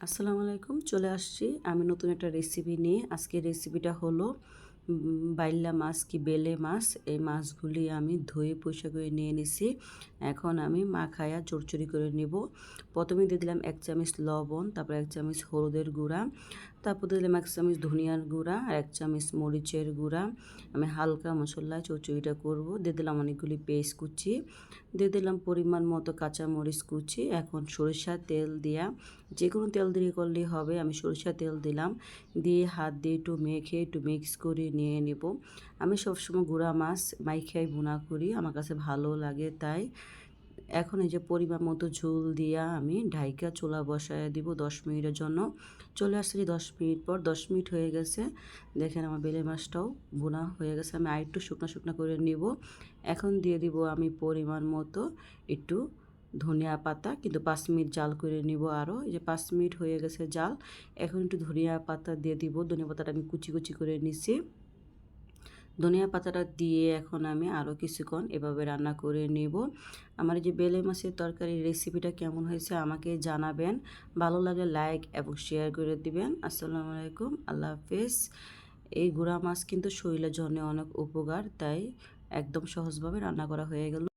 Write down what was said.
আসসালামু আলাইকুম চলে আসছি আমি নতুন একটা রেসিপি নিয়ে। আজকে রেসিপিটা হলো বাইল্লা মাছ কি বেলে মাছ, এই মাছগুলি আমি ধুয়ে পয়সা করে নিয়ে নিছি। এখন আমি মাখায়া চড়চড়ি করে নেব। প্রথমে দিয়ে দিলাম এক চামচ লবণ, তারপর এক চামচ হলুদের গুঁড়া, তারপর দিয়ে দিলাম এক চামচ ধনিয়ার গুঁড়া আর এক চামচ মরিচের গুঁড়া। আমি হালকা মশলা চড়চড়িটা করব। দিয়ে দিলাম অনেকগুলি পেস্ট কুচি, দিয়ে দিলাম পরিমাণ মতো কাঁচা মরিচ কুচি, এখন সরিষার তেল দিয়া যে কোনো তেল দিয়ে করলেই হবে। আমি সরিষা তেল দিলাম, দিয়ে হাত দিয়ে একটু মেখে একটু মিক্স করে নিয়ে নেব। আমি সবসময় গুঁড়া মাছ মাইখাই ভুনা করি, আমার কাছে ভালো লাগে তাই। এখন এই যে পরিমাণ মতো ঝোল দিয়া আমি ঢাইকা চোলা বসায় দিব দশ মিনিটের জন্য। চলে আসছি দশ মিনিট পর, দশ মিনিট হয়ে গেছে। দেখেন আমার বেলে মাছটাও বোনা হয়ে গেছে, আমি আর একটু শুকনো শুকনো করে নিব। এখন দিয়ে দিব আমি পরিমাণ মতো একটু ধনিয়া পাতা, কিন্তু পাঁচ মিনিট জাল করে নিব আরও এই যে পাঁচ মিনিট হয়ে গেছে জাল, এখন একটু ধনিয়া পাতা দিয়ে দিব। ধনিয়া পাতাটা আমি কুচি কুচি করে নিছি। ধনিয়া পাতাটা দিয়ে এখন আমি আরও কিছুক্ষণ এভাবে রান্না করে নেব। আমার যে বেলে মাছের তরকারির রেসিপিটা কেমন হয়েছে আমাকে জানাবেন। ভালো লাগলে লাইক এবং শেয়ার করে দিবেন। আসসালামু আলাইকুম, আল্লাহ হাফেজ। এই গুঁড়া মাছ কিন্তু শরীরের জন্য অনেক উপকার, তাই একদম সহজভাবে রান্না করা হয়ে গেল।